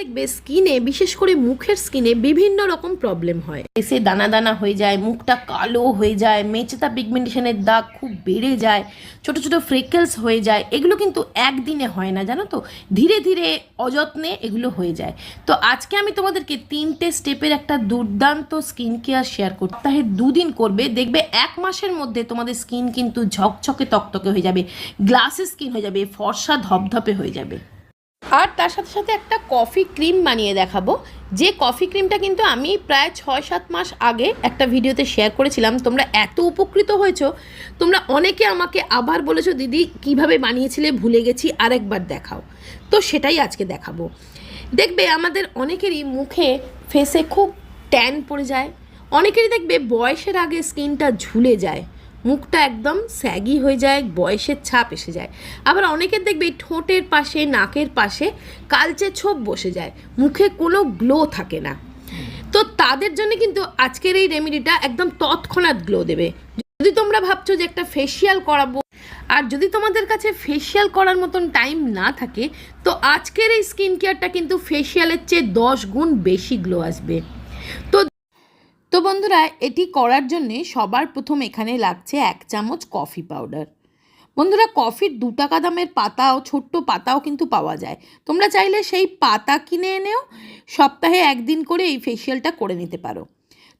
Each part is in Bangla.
দেখবে স্কিনে বিশেষ করে মুখের স্কিনে বিভিন্ন রকম প্রবলেম হয়। এসে দানা দানা হয়ে যায়, মুখটা কালো হয়ে যায়, মেচেতা পিগমেন্টেশনের দাগ খুব বেড়ে যায়, ছোট ছোট ফ্রেকেলস হয়ে যায়, এগুলো কিন্তু একদিনে হয় না, জানো তো? ধীরে ধীরে অযত্নে এগুলো হয়ে যায়। তো আজকে আমি তোমাদেরকে তিনটে স্টেপের একটা দুর্দান্ত স্কিন কেয়ার শেয়ার করতে সপ্তাহে দুদিন করবে, দেখবে এক মাসের মধ্যে তোমাদের স্কিন কিন্তু ঝকঝকে তকতকে হয়ে যাবে গ্লাসে স্কিন হয়ে যাবে, ফর্সা ধপধপে হয়ে যাবে। আর তার সাথে সাথে একটা কফি ক্রিম বানিয়ে দেখাবো। যে কফি ক্রিমটা কিন্তু আমি প্রায় ছয় সাত মাস আগে একটা ভিডিওতে শেয়ার করেছিলাম। তোমরা এত উপকৃত হয়েছো। তোমরা অনেকে আমাকে আবার বলেছ, দিদি, কীভাবে বানিয়েছিলে? ভুলে গেছি, আরেকবার দেখাও। তো সেটাই আজকে দেখাবো। দেখবে আমাদের অনেকেরই মুখে ফেসে খুব ট্যান পড়ে যায়। অনেকেরই দেখবে বয়সের আগে স্কিনটা ঝুলে যায়। মুখটা একদম স্যাগি হয়ে যায়, বয়সের ছাপ এসে যায়। আবার অনেকের দেখবে ঠোঁটের পাশে, নাকের পাশে কালচে ছোপ বসে যায়। মুখে কোনো গ্লো থাকে না। তো তাদের জন্য কিন্তু আজকের এই রেমেডিটা একদম তৎক্ষণাৎ গ্লো দেবে। যদি তোমরা ভাবছ যে একটা ফেসিয়াল করাবো, আর যদি তোমাদের কাছে ফেসিয়াল করার মতন টাইম না থাকে, তো আজকের এই স্কিন কেয়ারটা কিন্তু ফেসিয়ালের চেয়ে দশ গুণ বেশি গ্লো আসবে। তো তো বন্ধুরা, এটি করার জন্যে সবার প্রথম এখানে লাগছে এক চামচ কফি পাউডার। বন্ধুরা, কফির দু টাকা দামের পাতাও, ছোট্ট পাতাও কিন্তু পাওয়া যায়। তোমরা চাইলে সেই পাতা কিনে এনেও সপ্তাহে একদিন করে এই ফেসিয়ালটা করে নিতে পারো।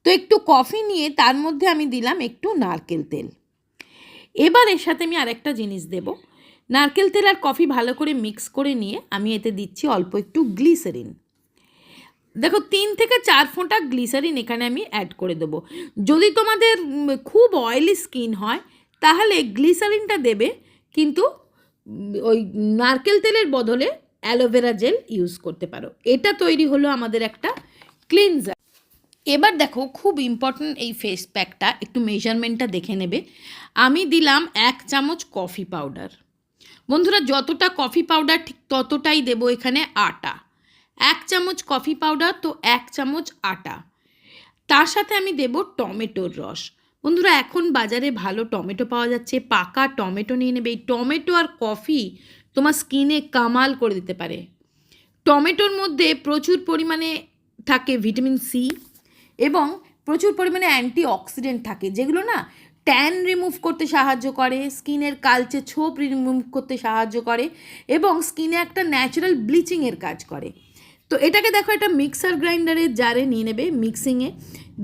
তো একটু কফি নিয়ে তার মধ্যে আমি দিলাম একটু নারকেল তেল। এবার এর সাথে আমি আরেকটা জিনিস দেব। নারকেল তেল আর কফি ভালো করে মিক্স করে নিয়ে আমি এতে দিচ্ছি অল্প একটু গ্লিসারিন। দেখো, তিন থেকে চার ফোঁটা গ্লিসারিন এখানে আমি অ্যাড করে দেবো। যদি তোমাদের খুব অয়েলি স্কিন হয়, তাহলে গ্লিসারিনটা দেবে, কিন্তু ওই নারকেল তেলের বদলে অ্যালোভেরা জেল ইউজ করতে পারো। এটা তৈরি হলো আমাদের একটা ক্লিনজার এবার দেখো, খুব ইম্পর্ট্যান্ট এই ফেস প্যাকটা একটু মেজারমেন্টটা দেখে নেবে। আমি দিলাম এক চামচ কফি পাউডার বন্ধুরা, যতটা কফি পাউডার ঠিক ততটাই দেবো এখানে আটা। এক চামচ কফি পাউডার তো এক চামচ আটা। তার সাথে আমি দেব টমেটোর রস। বন্ধুরা, এখন বাজারে ভালো টমেটো পাওয়া যাচ্ছে, পাকা টমেটো নিয়ে নেবে। এই টমেটো আর কফি তোমার স্কিনে কামাল করে দিতে পারে। টমেটোর মধ্যে প্রচুর পরিমাণে থাকে ভিটামিন সি এবং প্রচুর পরিমাণে অ্যান্টি অক্সিডেন্ট থাকে, যেগুলো না ট্যান রিমুভ করতে সাহায্য করে স্কিনের কালচে ছোপ রিমুভ করতে সাহায্য করে এবং স্কিনে একটা ন্যাচারাল ব্লিচিংয়ের কাজ করে। তো এটাকে দেখো, এটা মিক্সার গ্রাইন্ডারের জারে নিয়ে নেবে মিক্সিংয়ে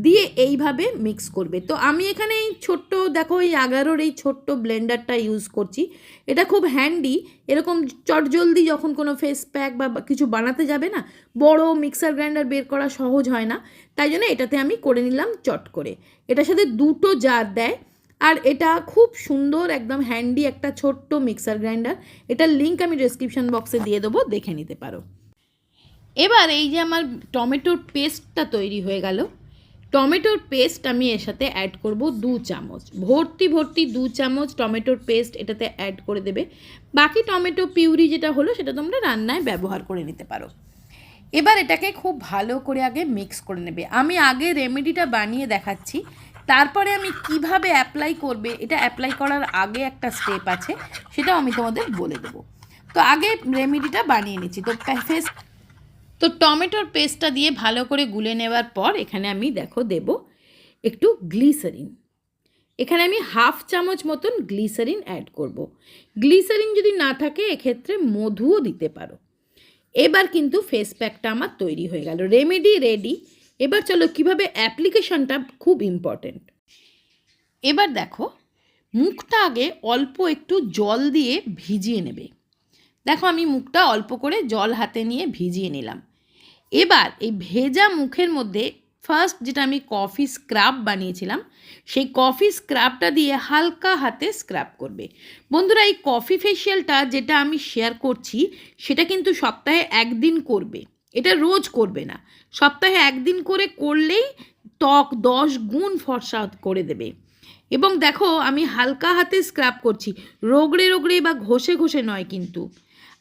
দিয়ে এইভাবে মিক্স করবে। তো আমি এখানে এই ছোট্ট, দেখো এই এগারোর এই ছোট্ট ব্লেন্ডারটা ইউজ করছি। এটা খুব হ্যান্ডি এরকম চটজলদি যখন কোনো ফেস প্যাক বা কিছু বানাতে যাবে না, বড় মিক্সার গ্রাইন্ডার বের করা সহজ হয় না। তাই জন্য এটাতে আমি করে নিলাম চট করে। এটার সাথে দুটো জার দেয়, আর এটা খুব সুন্দর, একদম হ্যান্ডি একটা ছোট্ট মিক্সার গ্রাইন্ডার এটার লিঙ্ক আমি ডেসক্রিপশন বক্সে দিয়ে দেবো, দেখে নিতে পারো। এবার এই যে আমার টমেটোর পেস্টটা তৈরি হয়ে গেল, টমেটোর পেস্ট আমি এর সাথে অ্যাড করব দু চামচ। ভর্তি ভর্তি দু চামচ টমেটোর পেস্ট এটাতে অ্যাড করে দেবে। বাকি টমেটো পিউরি যেটা হলো সেটা তোমরা রান্নায় ব্যবহার করে নিতে পারো। এবার এটাকে খুব ভালো করে আগে মিক্স করে নেবে। আমি আগে রেমেডিটা বানিয়ে দেখাচ্ছি। তারপরে আমি কীভাবে অ্যাপ্লাই করবে, এটা অ্যাপ্লাই করার আগে একটা স্টেপ আছে, সেটাও আমি তোমাদের বলে দেবো। তো আগে রেমেডিটা বানিয়ে নিচ্ছি। তো ফেস তো টমেটোর পেস্টটা দিয়ে ভালো করে গুলে নেওয়ার পর এখানে আমি, দেখো, দেব একটু গ্লিসারিন। এখানে আমি হাফ চামচ মতন গ্লিসারিন অ্যাড করব। গ্লিসারিন যদি না থাকে, এক্ষেত্রে মধুও দিতে পারো। এবার কিন্তু ফেস প্যাকটা আমার তৈরি হয়ে গেল, রেমেডি, রেডি। এবার চলো, কীভাবে অ্যাপ্লিকেশনটা খুব ইম্পর্টেন্ট। এবার দেখো, মুখটা আগে অল্প একটু জল দিয়ে ভিজিয়ে নেবে। দেখো, আমি মুখটা অল্প করে জল হাতে নিয়ে ভিজিয়ে নিলাম। এবার এই ভেজা মুখের মধ্যে ফার্স্ট যেটা আমি কফি স্ক্রাব বানিয়েছিলাম, সেই কফি স্ক্রাবটা দিয়ে হালকা হাতে স্ক্রাব করবে। বন্ধুরা, এই কফি ফেশিয়ালটা যেটা আমি শেয়ার করছি, সেটা কিন্তু সপ্তাহে একদিন করবে। এটা রোজ করবে না। সপ্তাহে একদিন করে করলেই ত্বক দশ গুণ ফর্সা করে দেবে। এবং দেখো, আমি হালকা হাতে স্ক্রাব করছি। রোগড়ে রোগড়ে বা ঘষে ঘষে নয় কিন্তু।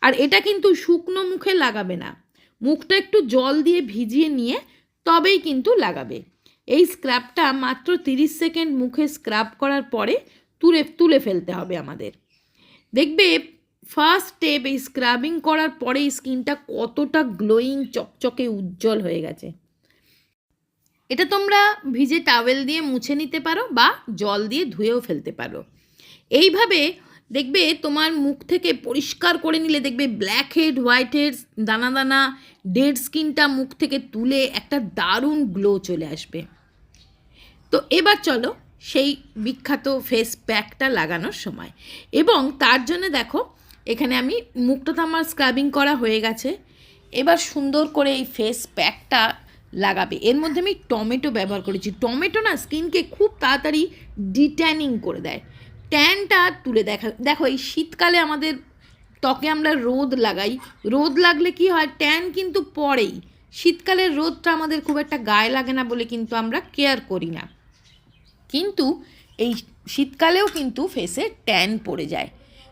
আর এটা কিন্তু শুকনো মুখে লাগাবে না। মুখটা একটু জল দিয়ে ভিজিয়ে নিয়ে তবেই কিন্তু লাগাবে। এই স্ক্রাবটা মাত্র তিরিশ সেকেন্ড মুখে স্ক্রাব করার পরে তুলে তুলে ফেলতে হবে আমাদের। দেখবে ফার্স্ট স্টেপ এই স্ক্রাবিং করার পরে স্কিনটা কতটা গ্লোয়িং চকচকে, উজ্জ্বল হয়ে গেছে। এটা তোমরা ভিজে টাওয়েল দিয়ে মুছে নিতে পারো বা জল দিয়ে ধুয়েও ফেলতে পারো। এইভাবে দেখবে তোমার মুখ থেকে পরিষ্কার করে নিলে দেখবে ব্ল্যাক হেড হোয়াইট হেড দানা দানা ডেড স্কিনটা মুখ থেকে তুলে একটা দারুণ গ্লো চলে আসবে। তো এবার চলো সেই বিখ্যাত ফেস প্যাকটা লাগানোর সময়। এবং তার জন্য দেখো, এখানে আমি মুখটা তো আমার স্ক্রাবিং করা হয়ে গেছে। এবার সুন্দর করে এই ফেস প্যাকটা লাগাবে। এর মধ্যে আমি টমেটো ব্যবহার করেছি। টমেটো না স্কিনকে খুব তাড়াতাড়ি ডিট্যানিং করে দেয়। ট্যানটা তুলে দেখা, দেখো এই শীতকালে আমাদের ত্বকে আমরা রোদ লাগাই। রোদ লাগলে কি হয়? ট্যান কিন্তু পড়েই। শীতকালের রোদটা আমাদের খুব একটা গায়ে লাগে না বলে কিন্তু আমরা কেয়ার করি না। কিন্তু এই শীতকালেও কিন্তু ফেসে ট্যান পড়ে যায়।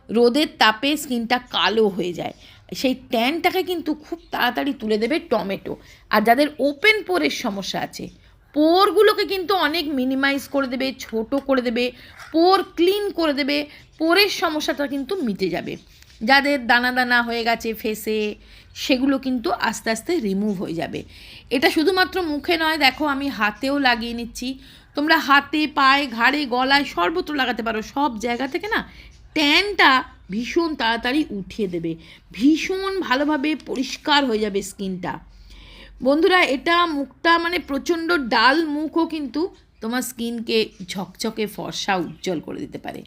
রোদের তাপে স্কিনটা কালো হয়ে যায়। সেই ট্যানটাকে কিন্তু খুব তাড়াতাড়ি তুলে দেবে টমেটো। আর যাদের ওপেন পোরের সমস্যা আছে পোরগুলোকে কিন্তু অনেক মিনিমাইজ করে দেবে, ছোট করে দেবে, পোর ক্লিন করে দেবে, পোরের সমস্যাটা কিন্তু মিটে যাবে। যাদের দানা দানা হয়ে গেছে ফেসে সেগুলো কিন্তু আস্তে আস্তে রিমুভ হয়ে যাবে। এটা শুধুমাত্র মুখে নয়, দেখো আমি হাতেও লাগিয়ে নিচ্ছি। তোমরা হাতে, পায়ে, ঘাড়ে, গলায় সর্বত্র লাগাতে পারো। সব জায়গা থেকে না ট্যানটা ভীষণ তাড়াতাড়ি উঠিয়ে দেবে। ভীষণ ভালোভাবে পরিষ্কার হয়ে যাবে স্কিনটা বন্ধুরা, এটা মুখটা মানে প্রচণ্ড ডাল মুখও কিন্তু তোমার স্কিনকে ঝকঝকে, ফর্সা, উজ্জ্বল করে দিতে পারে।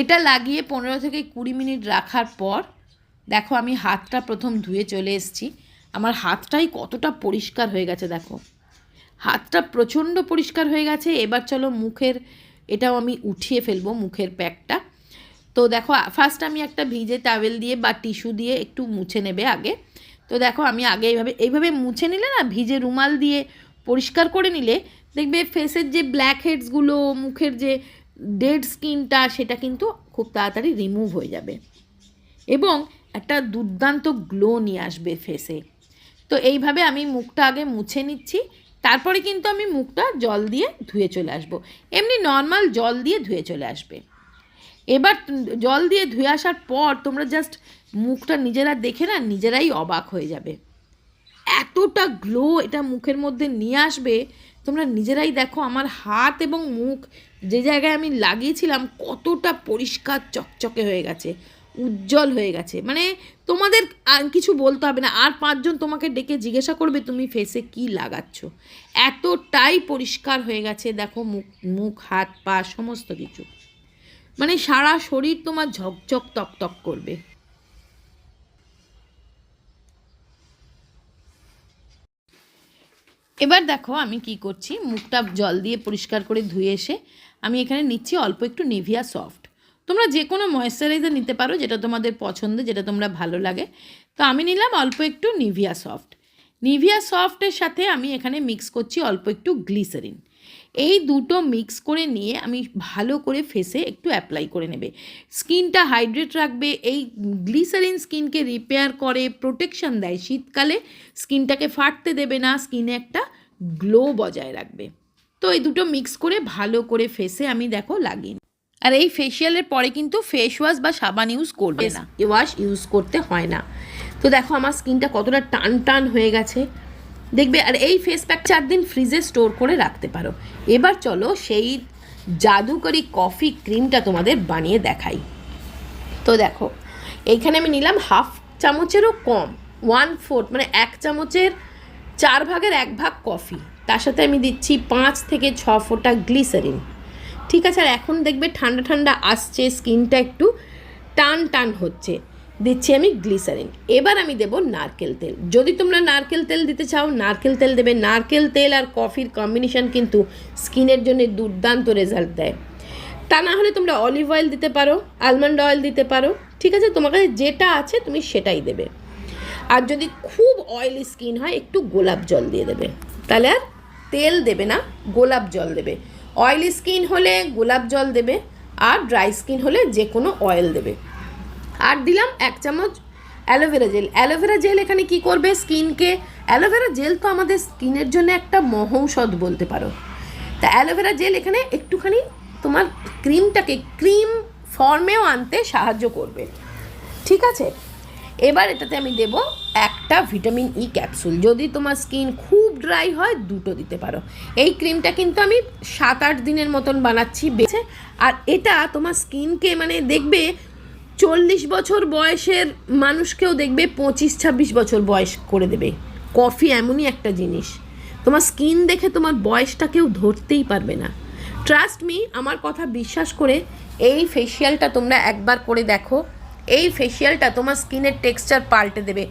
এটা লাগিয়ে পনেরো থেকে কুড়ি মিনিট রাখার পর, দেখো আমি হাতটা প্রথম ধুয়ে চলে এসেছি। আমার হাতটাই কতটা পরিষ্কার হয়ে গেছে, দেখো। হাতটা প্রচণ্ড পরিষ্কার হয়ে গেছে। এবার চলো মুখের, এটাও আমি উঠিয়ে ফেলব মুখের প্যাকটা। তো দেখো ফার্স্ট আমি একটা ভিজে টাওয়েল দিয়ে বা টিস্যু দিয়ে একটু মুছে নেবে আগে। তো দেখো, আমি আগে এইভাবে এইভাবে মুছে নিলে না, ভিজে রুমাল দিয়ে পরিষ্কার করে নিলে, দেখবে ফেসের যে ব্ল্যাক হেডসগুলো মুখের যে ডেড স্কিনটা সেটা কিন্তু খুব তাড়াতাড়ি রিমুভ হয়ে যাবে। এবং একটা দুর্দান্ত গ্লো নিয়ে আসবে ফেসে তো এইভাবে আমি মুখটা আগে মুছে নিচ্ছি, তারপরে কিন্তু আমি মুখটা জল দিয়ে ধুয়ে চলে আসব। এমনি নর্মাল জল দিয়ে ধুয়ে চলে আসবে। এবার জল দিয়ে ধুয়ে আসার পর তোমরা জাস্ট মুখটা নিজেরা দেখে না, নিজেরাই অবাক হয়ে যাবে। এতটা গ্লো এটা মুখের মধ্যে নিয়ে আসবে, তোমরা নিজেরাই দেখো আমার হাত এবং মুখ, যে জায়গায় আমি লাগিয়েছিলাম কতটা পরিষ্কার চকচকে হয়ে গেছে, উজ্জ্বল হয়ে গেছে। মানে তোমাদের কিছু বলতে হবে না, আর পাঁচজন তোমাকে ডেকে জিজ্ঞাসা করবে তুমি ফেসে কি লাগাচ্ছ। এতটাই পরিষ্কার হয়ে গেছে, দেখো মুখ মুখ, হাত, পা, সমস্ত কিছু। মানে সারা শরীর তোমার ঝকঝক তক তক করবে। এবার দেখো আমি কি করছি, মুখটা জল দিয়ে পরিষ্কার করে ধুয়ে এসে আমি এখানে নিচ্ছি অল্প একটু নিভিয়া সফট তোমরা যে কোনো ময়েশ্চারাইজার নিতে পারো, যেটা তোমাদের পছন্দ, যেটা তোমরা ভালো লাগে। তো আমি নিলাম অল্প একটু নিভিয়া সফট নিভিয়া সফটের সাথে আমি এখানে মিক্স করছি অল্প একটু গ্লিসারিন এই দুটো মিক্স করে নিয়ে আমি ভালো করে ফেসে একটু অ্যাপ্লাই করে নেবে। স্কিনটা হাইড্রেট রাখবে, এই গ্লিসারিন স্কিনকে রিপেয়ার করে প্রোটেকশন দেয় শীতকালে, স্কিনটাকে ফাটতে দেবে না স্কিনে একটা গ্লো বজায় রাখবে। তো এই দুটো মিক্স করে ভালো করে ফেসে আমি দেখো লাগিয়ে আর এই ফেসিয়ালের পরে কিন্তু ফেস ওয়াশ বা সাবান ইউজ করবে না। ওয়াশ ইউজ করতে হয় না। তো দেখো আমার স্কিনটা কতটা টান টান হয়ে গেছে। দেখবে, আর এই ফেস প্যাক চার দিন ফ্রিজে স্টোর করে রাখতে পারো। এবার চলো সেই জাদুকরি কফি ক্রিমটা তোমাদের বানিয়ে দেখাই। তো দেখো, এইখানে আমি নিলাম হাফ চামচেরও কম ওয়ান ফোর্থ মানে এক চামচের চার ভাগের এক ভাগ কফি তার সাথে আমি দিচ্ছি পাঁচ থেকে ছ ফোঁটা গ্লিসারিন ঠিক আছে, আর এখন দেখবে ঠান্ডা ঠান্ডা আসছে স্কিনটা একটু টান টান হচ্ছে। দিচ্ছি আমি গ্লিসারিন। এবার আমি দেব নারকেল তেল। যদি তোমরা নারকেল তেল দিতে চাও, নারকেল তেল দেবে। নারকেল তেল আর কফির কম্বিনেশন কিন্তু স্কিনের জন্য দুর্দান্ত রেজাল্ট দেয়। তা না হলে তোমরা অলিভ অয়েল দিতে পারো আলমন্ড অয়েল দিতে পারো। ঠিক আছে? তোমার কাছে যেটা আছে তুমি সেটাই দেবে। আর যদি খুব অয়েলি স্কিন হয়, একটু গোলাপ জল দিয়ে দেবে। তাহলে আর তেল দেবে না, গোলাপ জল দেবে। অয়েলি স্কিন হলে গোলাপ জল দেবে, আর ড্রাই স্কিন হলে যে কোনো অয়েল দেবে। আর দিলাম এক চামচ অ্যালোভেরা জেল অ্যালোভেরা জেল এখানে কি করবে স্কিনকে? অ্যালোভেরা জেল তো আমাদের স্কিনের জন্য একটা মহৌষধ বলতে পারো। তা অ্যালোভেরা জেল এখানে একটুখানি তোমার ক্রিমটাকে ক্রিম ফর্মেও আনতে সাহায্য করবে। ঠিক আছে? এবার এটাতে আমি দেব একটা ভিটামিন ই ক্যাপসুল। যদি তোমার স্কিন খুব ড্রাই হয়, দুটো দিতে পারো। এই ক্রিমটা কিন্তু আমি সাত আট দিনের মতন বানাচ্ছি, বেছে। আর এটা তোমার স্কিনকে মানে দেখবে চল্লিশ বছর বয়সের মানুষকেও দেখবে পঁচিশ, ছাব্বিশ বছর বয়স করে দেবে। কফি এমনই একটা জিনিস। তোমার স্কিন দেখে তোমার বয়সটা কেউ ধরতেই পারবে না। ট্রাস্ট মি আমার কথা বিশ্বাস করে এই ফেসিয়ালটা তোমরা একবার করে দেখো। এই ফেসিয়ালটা তোমার স্কিনের টেক্সচার পাল্টে দেবে।